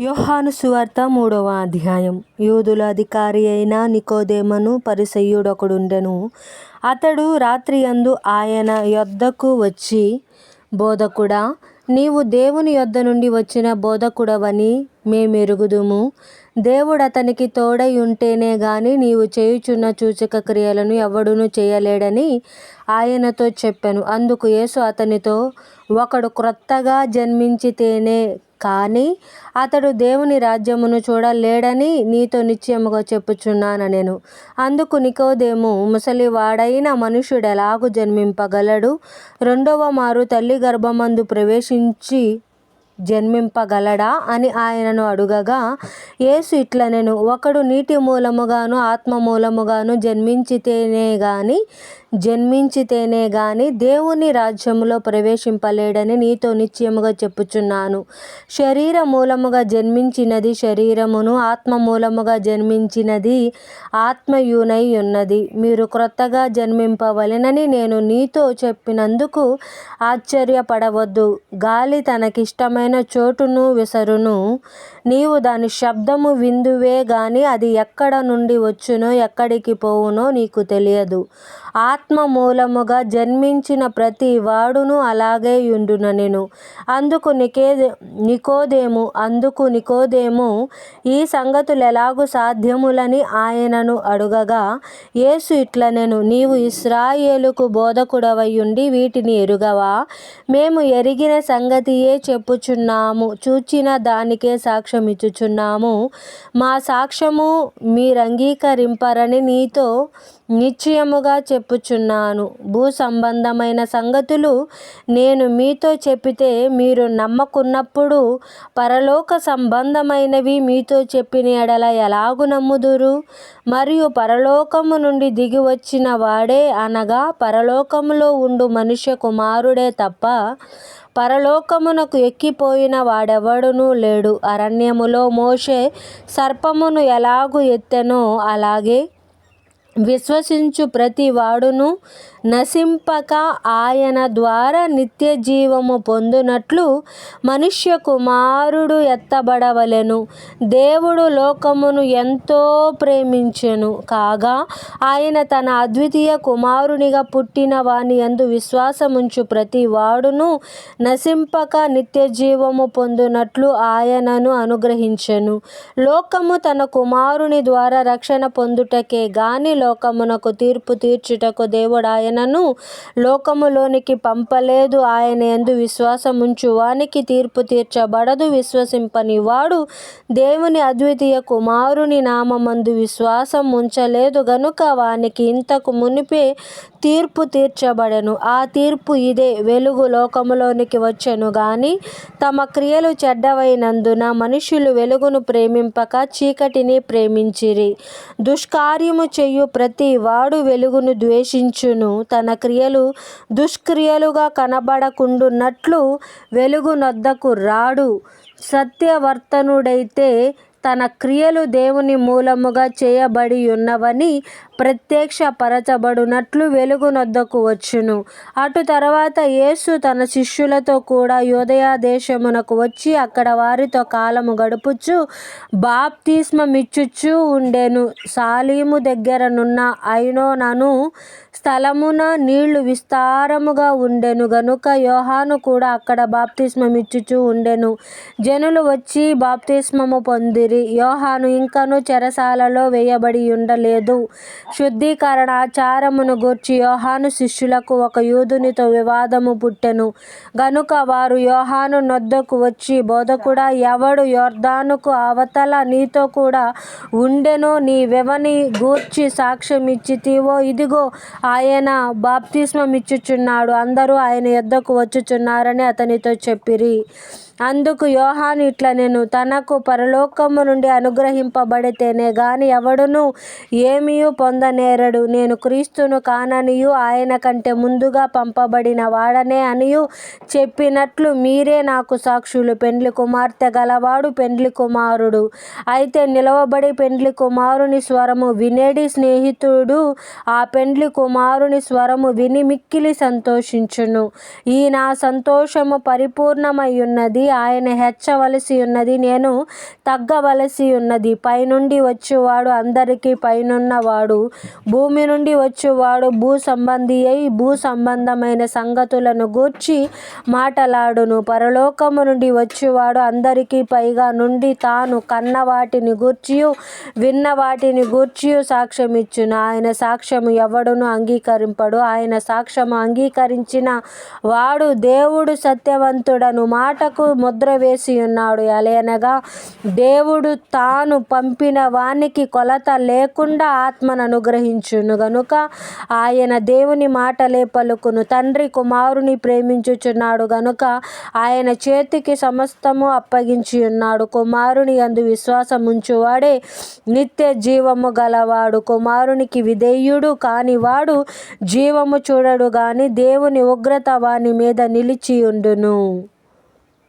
యోహాను సువార్త మూడవ అధ్యాయం. యూదుల అధికారి అయిన నికోదేమను పరిసయ్యుడొకడుండెను. అతడు రాత్రి అందు ఆయన యొద్దకు వచ్చి బోధకుడా నీవు దేవుని యొద్ద నుండి వచ్చిన బోధకుడవని మేమెరుగుదుము. దేవుడు అతనికి తోడై ఉంటేనే గాని నీవు చేయుచున్న సూచక క్రియలను ఎవడునూ చేయలేడని ఆయనతో చెప్పాను. అందుకు యేసు అతనితో ఒకడు క్రొత్తగా జన్మించితేనే కానీ అతడు దేవుని రాజ్యమును చూడలేడని నీతో నిశ్చయముగా చెప్పుచున్నాను నేను. అందుకు నికోదేము ముసలివాడైన మనుషుడెలాగు జన్మింపగలడు? రెండవ మారు తల్లి గర్భమందు ప్రవేశించి జన్మింపగలడా అని ఆయనను అడుగగా యేసు ఇట్లనెను ఒకడు నీటి మూలముగాను ఆత్మ మూలముగాను జన్మించితేనే గాని జన్మించితేనే గాని దేవుని రాజ్యములో ప్రవేశింపలేడని నీతో నిశ్చయముగా చెప్పుచున్నాను. శరీర మూలముగా జన్మించినది శరీరమును ఆత్మ మూలముగా జన్మించినది ఆత్మయునై ఉన్నది. మీరు క్రొత్తగా జన్మింపవలెనని నేను నీతో చెప్పినందుకు ఆశ్చర్యపడవద్దు. గాలి తనకిష్టమైన చోటును విసరును. నీవు దాని శబ్దము విందువే గాని అది ఎక్కడ నుండి వచ్చునో ఎక్కడికి పోవునో నీకు తెలియదు. ఆత్మ మూలముగా జన్మించిన ప్రతి వాడును అలాగే యుండుననెను అందుకు నికే నికోదేము అందుకు నికోదేము ఈ సంగతులు ఎలాగు సాధ్యములని ఆయనను అడుగగా యేసు ఇట్లనెను నీవు ఇస్రాయేలుకు బోధకుడవయుండి వీటిని ఎరుగవా? మేము ఎరిగిన సంగతియే చూచుచున్నాము చూచిన దానికే సాక్ష్యమిచ్చుచున్నాము. మా సాక్ష్యము మీరంగీకరింపరని నీతో నిశ్చయముగా చెప్పుచున్నాను. భూ సంబంధమైన సంగతులు నేను మీతో చెప్పితే మీరు నమ్మకున్నప్పుడు పరలోక సంబంధమైనవి మీతో చెప్పిన ఎడల ఎలాగు నమ్ముదురు? మరియు పరలోకము నుండి దిగి వచ్చిన వాడే అనగా పరలోకములో ఉండు మనుష్య కుమారుడే తప్ప పరలోకమునకు ఎక్కిపోయిన వాడెవడునూ లేడు. అరణ్యములో మోషే సర్పమును ఎలాగు ఎత్తెనో అలాగే విశ్వసించు ప్రతి వాడును నశింపక ఆయన ద్వారా నిత్య జీవము పొందునట్లు మనుష్య కుమారుడు ఎత్తబడవలెను. దేవుడు లోకమును ఎంతో ప్రేమించెను. కాగా ఆయన తన అద్వితీయ కుమారునిగా పుట్టిన వాని యందు విశ్వాసముంచు ప్రతి వాడును నశింపక నిత్య జీవము పొందునట్లు ఆయనను అనుగ్రహించెను. లోకము తన కుమారుని ద్వారా రక్షణ పొందుటకే గాని లోకమునకు తీర్పు తీర్చుటకు దేవుడు ఆయనను లోకములోనికి పంపలేదు. ఆయన ఎందు విశ్వాసముంచు వానికి తీర్పు తీర్చబడదు. విశ్వసింపని వాడు దేవుని అద్వితీయ కుమారుని నామమందు విశ్వాసం ఉంచలేదు గనుక వానికి ఇంతకు మునిపే తీర్పు తీర్చబడెను. ఆ తీర్పు ఇదే వెలుగు లోకములోనికి వచ్చెను. గాని తమ క్రియలు చెడ్డవైనందున మనుషులు వెలుగును ప్రేమింపక చీకటిని ప్రేమించిరి. దుష్కార్యము చేయు ప్రతి వాడు వెలుగును ద్వేషించును. తన క్రియలు దుష్క్రియలుగా కనబడకుండునట్లు వెలుగునొద్దకు రాడు. సత్యవర్తనుడైతే తన క్రియలు దేవుని మూలముగా చేయబడి ఉన్నవని ప్రత్యక్షపరచబడునట్లు వెలుగునొద్దకు వచ్చును. అటు తర్వాత యేసు తన శిష్యులతో కూడా యోదయా దేశమునకు వచ్చి అక్కడ వారితో కాలము గడుపుచు బాప్తిస్మమిచ్చుచూ ఉండెను. సాలీము దగ్గరనున్న ఐనోనను స్థలమున నీళ్ళు విస్తారముగా ఉండెను. గనుక యోహాను కూడా అక్కడ బాప్తిస్మమిచ్చుచూ ఉండెను. జనులు వచ్చి బాప్తిస్మము పొందిరి. యోహాను ఇంకను చెరసాలలో వేయబడి ఉండలేదు. శుద్ధీకరణ ఆచారమును గూర్చి యోహాను శిష్యులకు ఒక యూదునితో వివాదము పుట్టెను. గనుక వారు యోహాను నొద్దకు వచ్చి బోధకుడా ఎవడు యోర్ధానుకు అవతల నీతో కూడా ఉండెనో నీవెవని గూర్చి సాక్ష్యం ఇచ్చితివో ఇదిగో ఆయన బాప్తిస్మమిచ్చుచున్నాడు. అందరూ ఆయన యొద్దకు వచ్చుచున్నారని అతనితో చెప్పిరి. అందుకు యోహాను ఇట్లనెను తనకు పరలోకము నుండి అనుగ్రహింపబడితేనే గాని ఎవడునూ ఏమీయూ పొందనేరడు. నేను క్రీస్తును కాననియూ ఆయన కంటే ముందుగా పంపబడిన వాడనే అనియూ. చెప్పినట్లు మీరే నాకు సాక్షులు పెండ్లి కుమార్తె గలవాడు పెండ్లి కుమారుడు. అయితే నిలవబడి పెండ్లి కుమారుని స్వరము వినేడి స్నేహితుడు ఆ పెండ్లి కుమారుని స్వరము విని మిక్కిలి సంతోషించును. ఈ నా సంతోషము పరిపూర్ణమై ఉన్నది ఆయన హెచ్చవలసి ఉన్నది నేను తగ్గవలసి ఉన్నది. పైనుండి వచ్చేవాడు అందరికీ పైనున్నవాడు. భూమి నుండి వచ్చేవాడు భూ సంబంధి అయి భూ సంబంధమైన సంగతులను గూర్చి మాటలాడును. పరలోకము నుండి వచ్చేవాడు అందరికీ పైగా నుండి తాను కన్న వాటిని గూర్చియు విన్న వాటిని గూర్చియు సాక్ష్యమిచ్చును. ఆయన సాక్ష్యము ఎవడును అంగీకరింపడు. ఆయన సాక్ష్యము అంగీకరించిన వాడు దేవుడు సత్యవంతుడను. మాటకు ముద్ర వేసి ఉన్నాడు ఎలయనగా దేవుడు తాను పంపిన వానికి కొలత లేకుండా ఆత్మను అనుగ్రహించును గనుక ఆయన దేవుని మాటలే పలుకును. తండ్రి కుమారుని ప్రేమించుచున్నాడు గనుక ఆయన చేతికి సమస్తము అప్పగించి ఉన్నాడు. కుమారుని అందు విశ్వాసం ఉంచువాడే నిత్య జీవము గలవాడు. కుమారునికి విధేయుడు కాని వాడు జీవము చూడడు గాని దేవుని ఉగ్రత వాని మీద నిలిచి ఉండును.